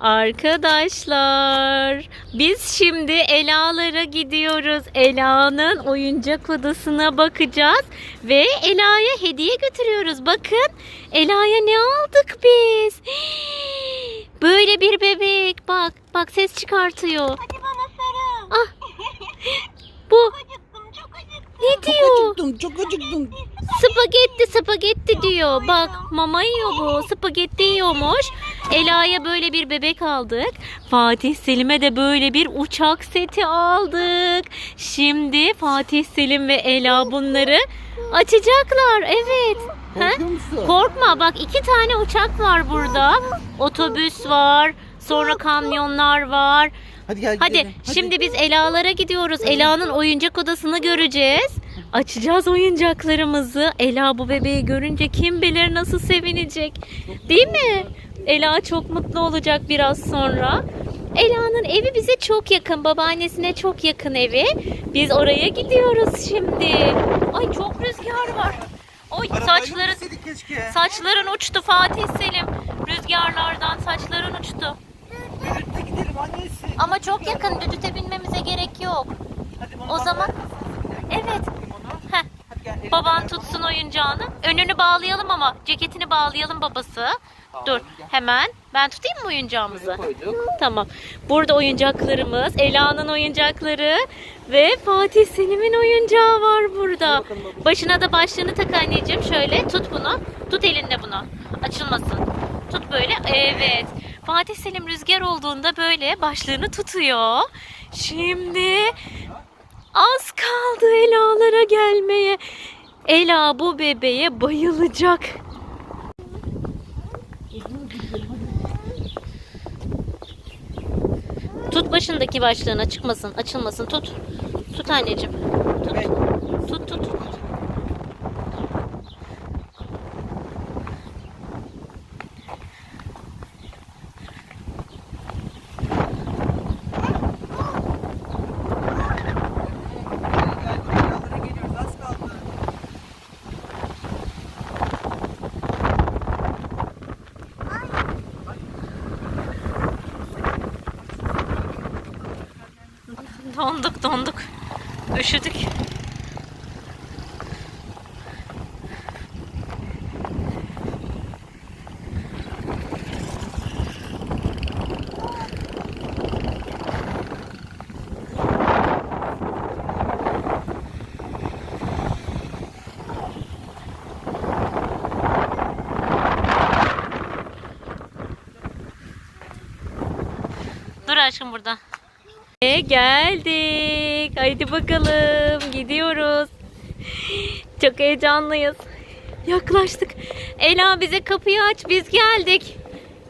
Arkadaşlar biz şimdi Ela'lara gidiyoruz. Ela'nın oyuncak odasına bakacağız ve Ela'ya hediye götürüyoruz. Bakın Ela'ya ne aldık biz? Böyle bir bebek. Bak bak ses çıkartıyor. Hadi bana sarıl. Ah. Bu Acıktım çok acıktım. ne diyor? Acıktım çok acıktım. Spagetti spagetti diyor. Bak mama yiyor bu. Spagetti yiyormuş. Ela'ya böyle bir bebek aldık. Fatih Selim'e de böyle bir uçak seti aldık. Şimdi Fatih Selim ve Ela bunları açacaklar. Evet. Ha? Korkma bak iki tane uçak var burada. Otobüs var. Sonra kamyonlar var. Hadi gel Hadi gidelim. şimdi biz Ela'lara gidiyoruz. Ela'nın oyuncak odasını göreceğiz. Açacağız oyuncaklarımızı. Ela bu bebeği görünce kim bilir nasıl sevinecek. Değil mi? Ela çok mutlu olacak biraz sonra. Ela'nın evi bize çok yakın. Babaannesine çok yakın evi. Biz oraya gidiyoruz şimdi. Ay çok rüzgar var. Oy saçların saçların uçtu Fatih Selim. Rüzgarlardan saçların uçtu. Birlikte gidelim annesi. Ama çok yakın düdüte binmemize gerek yok. Hadi O zaman evet. Heh, baban tutsun oyuncağını. Önünü bağlayalım ama ceketini bağlayalım babası. Dur hemen. Ben tutayım mı oyuncağımızı? Tamam. Burada oyuncaklarımız, Ela'nın oyuncakları ve Fatih Selim'in oyuncağı var burada. Başına da başlığını tak anneciğim. Şöyle tut bunu. Tut elinde bunu. Açılmasın. Tut böyle. Evet. Fatih Selim rüzgar olduğunda böyle başlığını tutuyor. Şimdi az kaldı Ela'lara gelmeye. Ela bu bebeğe bayılacak. Tut başındaki başlığını çıkmasın, açılmasın. Tut. Tut anneciğim. Tut. Tut tut tut. Gel, geliyoruz. Az kaldı. Donduk donduk. Üşüdük. Dur aşkım burada. E geldik. Haydi bakalım. Gidiyoruz. Çok heyecanlıyız. Yaklaştık. Ela bize kapıyı aç. Biz geldik.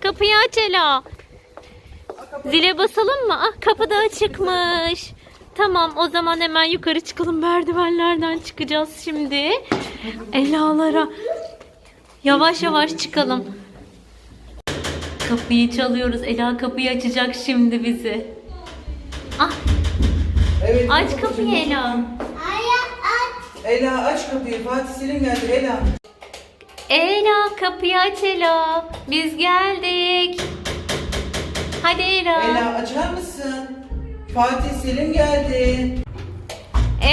Kapıyı aç Ela. Zile basalım mı? Ah kapı da açıkmış. Tamam o zaman hemen yukarı çıkalım. Merdivenlerden çıkacağız şimdi. Ela'lara. Yavaş yavaş çıkalım. Kapıyı çalıyoruz. Ela kapıyı açacak şimdi bizi. Ah Evet. aç kapıyı. Ela. Ela aç kapıyı. Fatih Selim geldi. Ela. Ela kapıyı aç Ela. Biz geldik. Hadi Ela. Ela açar mısın? Fatih Selim geldi.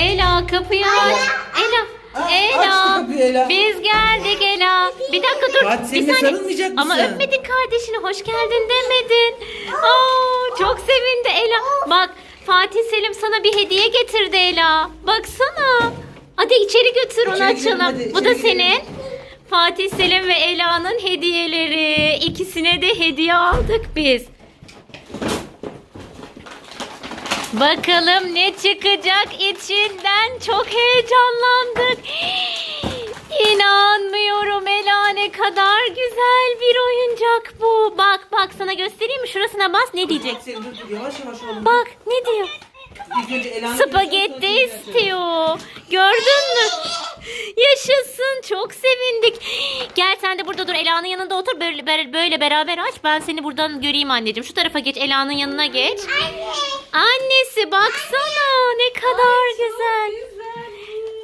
Ela kapıyı aç. Ela. Ah, Ela. açtı kapıyı Ela. Biz geldik Ela. Bir dakika dur. Fatih bir Selim'e saniye. sarılmayacak Ama mısın? öpmedin kardeşini. Hoş geldin demedin. Aa, çok sevindi Ela. Bak Fatih Selim sana bir hediye getirdi Ela. Baksana. Hadi içeri götür onu İçeri gidelim, açalım. hadi, Bu da içeri gidelim. senin. Fatih Selim ve Ela'nın hediyeleri. İkisine de hediye aldık biz. Bakalım ne çıkacak içinden. Çok heyecanlandık. İnanmıyorum Ela ne kadar güzel bir oyuncak bu. Bak bak sana göstereyim mi? Şurasına bas ne diyecek? Dur dur yavaş yavaş oğlum. Bak ne diyor? İlk önce Ela'nın Spagetti istiyor. Gördün mü? Yaşasın. Çok sevindik. Gel sen de burada dur. Ela'nın yanında otur. Böyle, böyle, böyle beraber aç. Ben seni buradan göreyim anneciğim. Şu tarafa geç. Ela'nın yanına geç. Annesi baksana. Ne kadar güzel.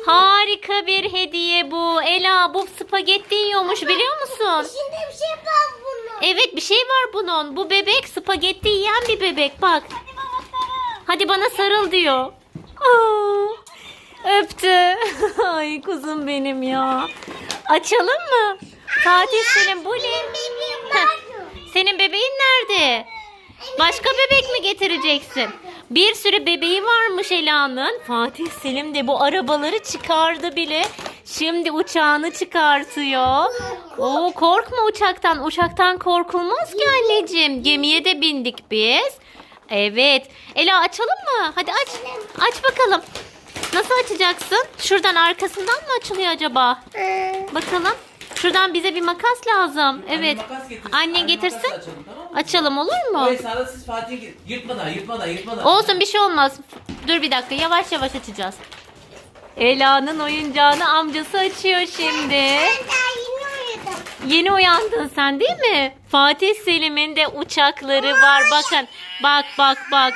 Harika bir hediye bu. Ela bu spagetti yiyormuş biliyor musun? Şimdi bir şey var bunu. Evet bir şey var bunun. Bu bebek spagetti yiyen bir bebek bak. Hadi bana sarıl. Hadi bana sarıl diyor. Aa, öptü. Ay kuzum benim ya. Açalım mı? Fatih senin bu ne? Senin bebeğin nerede? Başka bebek mi getireceksin? Bir sürü bebeği varmış Ela'nın. Fatih Selim de bu arabaları çıkardı bile. Şimdi uçağını çıkartıyor. Oo korkma uçaktan. Uçaktan korkulmaz ki anneciğim. Gemiye de bindik biz. Evet. Ela açalım mı? Hadi aç. Aç bakalım. Nasıl açacaksın? Şuradan arkasından mı açılıyor acaba? Bakalım. Şuradan bize bir makas lazım. Evet. makas getirsin. Annen Anne getirsin. açalım, tamam mı? Açalım olur mu? O esnada siz Fatih'e gidin. Yırtmadan, yırtmadan, yırtmadan. Olsun bir şey olmaz. Dur bir dakika yavaş yavaş açacağız. Ela'nın oyuncağını amcası açıyor şimdi. Yeni uyandın sen değil mi? Fatih Selim'in de uçakları var. Bakın bak bak bak.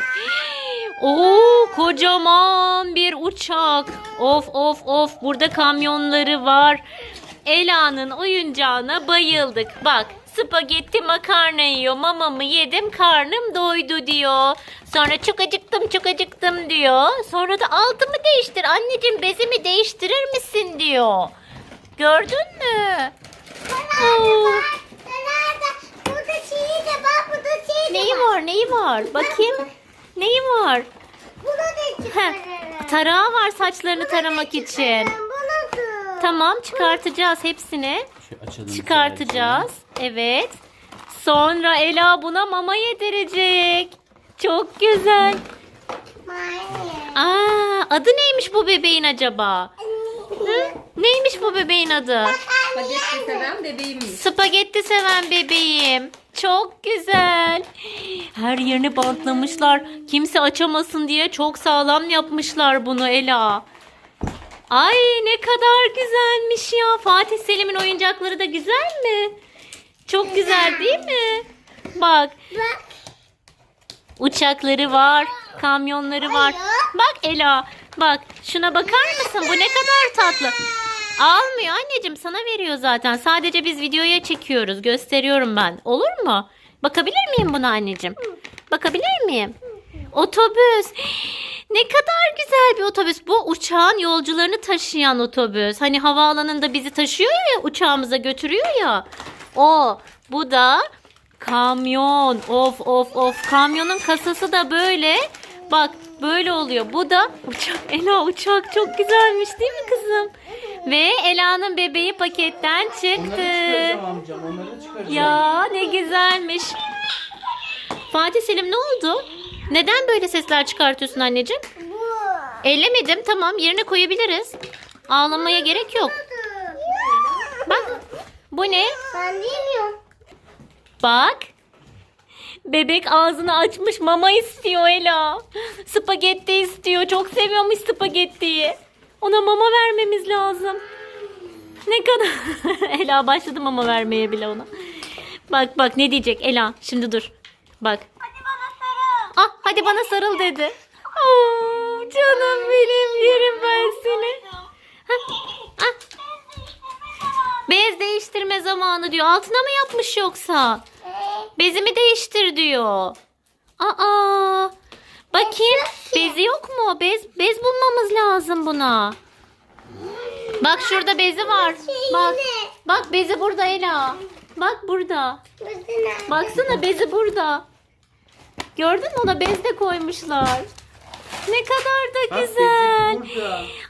Oo kocaman bir uçak. Of of of burada kamyonları var. Ela'nın oyuncağına bayıldık. Bak spagetti makarna yiyor. Mamamı yedim karnım doydu diyor. Sonra çok acıktım çok acıktım diyor. Sonra da altımı değiştir anneciğim bezimi değiştirir misin diyor. Gördün mü? Oo. Nerede? Burada şeyi de var, burada şeyi de Neyi var neyi var? Bakayım. Neyi var? Bunu da Heh, çıkarırım. tarağı var saçlarını taramak için. Tamam çıkartacağız hepsini. Şey, açalım Çıkartacağız. Evet. Sonra Ela buna mama yedirecek. Çok güzel. Aa, adı neymiş bu bebeğin acaba? Hı? Neymiş bu bebeğin adı? Spagetti seven bebeğimmiş. Spagetti seven bebeğim. Çok güzel. Her yerini bantlamışlar. Kimse açamasın diye çok sağlam yapmışlar bunu Ela. Ay ne kadar güzelmiş ya. Fatih Selim'in oyuncakları da güzel mi? Çok güzel değil mi? Bak Bak. uçakları var, kamyonları var. Bak Ela, bak şuna bakar mısın? Bu ne kadar tatlı. Almıyor anneciğim sana veriyor zaten. Sadece biz videoya çekiyoruz. Gösteriyorum ben. Olur mu? Bakabilir miyim buna anneciğim? Bakabilir miyim? Otobüs. Ne kadar güzel bir otobüs. Bu uçağın yolcularını taşıyan otobüs. Hani havaalanında bizi taşıyor ya uçağımıza götürüyor ya. O. Bu da kamyon. Of of of. Kamyonun kasası da böyle. Bak böyle oluyor. Bu da uçak. Ela uçak çok güzelmiş değil mi kızım? Ve Ela'nın bebeği paketten çıktı. amcam, onları çıkaracağım. Ya ne güzelmiş. Fatih Selim ne oldu? Neden böyle sesler çıkartıyorsun anneciğim? Ellemedim tamam yerine koyabiliriz. Ağlamaya gerek yok. Bak bu ne? Ben bilmiyorum. Bak. Bebek ağzını açmış mama istiyor Ela. Spagetti istiyor. Çok seviyormuş spagettiyi. Ona mama vermemiz lazım. Ne kadar... Ela başladı mama vermeye bile ona. Bak bak ne diyecek Ela. Şimdi dur. Bak. Hadi bana sarıl. Dedi. Oo, canım benim yerim ben seni. Bez değiştirme zamanı diyor. Altına mı yapmış yoksa? Bezimi değiştir diyor. Aa. Bakayım. Bezi yok mu? Bez bez bulmamız lazım buna. Bak şurada bezi var. Bak. Bak bezi burada Ela. Bak burada. Baksana bezi burada. Gördün mü ona bez de koymuşlar. Ne kadar da güzel.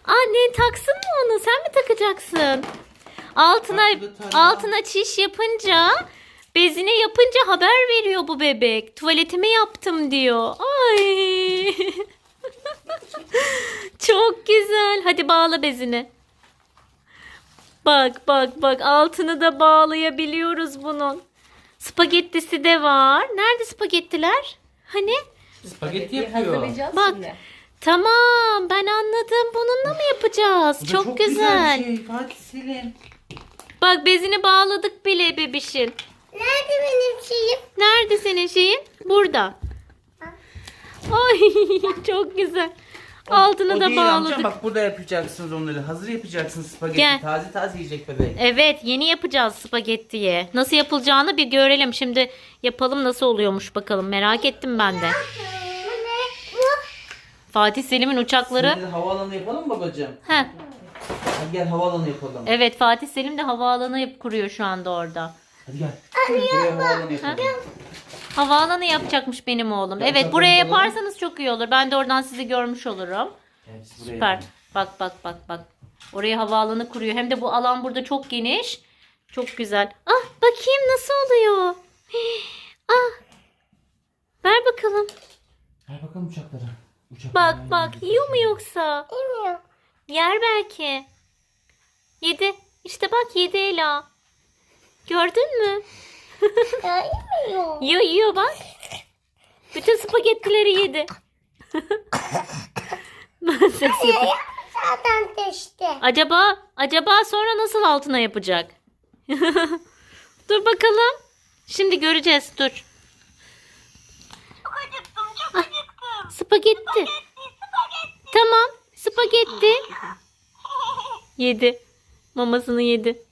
Annen taksın mı onu? Sen mi takacaksın? Altına altına çiş yapınca bezine yapınca haber veriyor bu bebek. Tuvaletimi yaptım diyor. Ay. Çok güzel. Hadi bağla bezini. Bak bak bak altını da bağlayabiliyoruz bunun. Spagettisi de var. Nerede spagettiler? Hani? Spagetti yapıyor. Hazırlayacağız Bak. şimdi. Tamam ben anladım. Bununla mı yapacağız? Bu da çok, güzel. bir şey Fatih Selim. Bak bezini bağladık bile bebişin. Nerede benim şeyim? Nerede senin şeyin? Burada. Ay çok güzel. Altını o da değil amcam, bağladık. Bak burada yapacaksınız onları. Hazır yapacaksınız spagetti. Gel. Taze taze yiyecek bebek. Evet yeni yapacağız spagettiyi. Nasıl yapılacağını bir görelim. Şimdi yapalım nasıl oluyormuş bakalım. Merak ettim ben de. Bu ne? Bu. Fatih Selim'in uçakları. Şimdi de havaalanı yapalım mı babacığım? Heh, Hadi gel havaalanı yapalım. evet Fatih Selim de havaalanı yap kuruyor şu anda orada. Hadi gel. Buraya havaalanı yapalım. Havaalanı yapacakmış benim oğlum. Ya, Evet buraya yapalım. yaparsanız çok iyi olur. Ben de oradan sizi görmüş olurum. Evet, buraya Süper. yapalım. Bak bak bak bak. Oraya havaalanı kuruyor. Hem de bu alan burada çok geniş. Çok güzel. Ah bakayım nasıl oluyor. Ah. Ver bakalım. Ver bakalım uçaklara. Uçaklara Bak bak yiyor mu yoksa? Bilmiyorum. Yer belki. Yedi. İşte bak yedi Ela. Gördün mü? Yiyor yiyor bak. Bütün spagettileri yedi. Ben ses yapayım. Zaten teşti. Acaba acaba sonra nasıl altına yapacak? dur bakalım. Şimdi göreceğiz. Dur. Ah, spagetti. Tamam. Spagetti. Yedi. Mamasını yedi.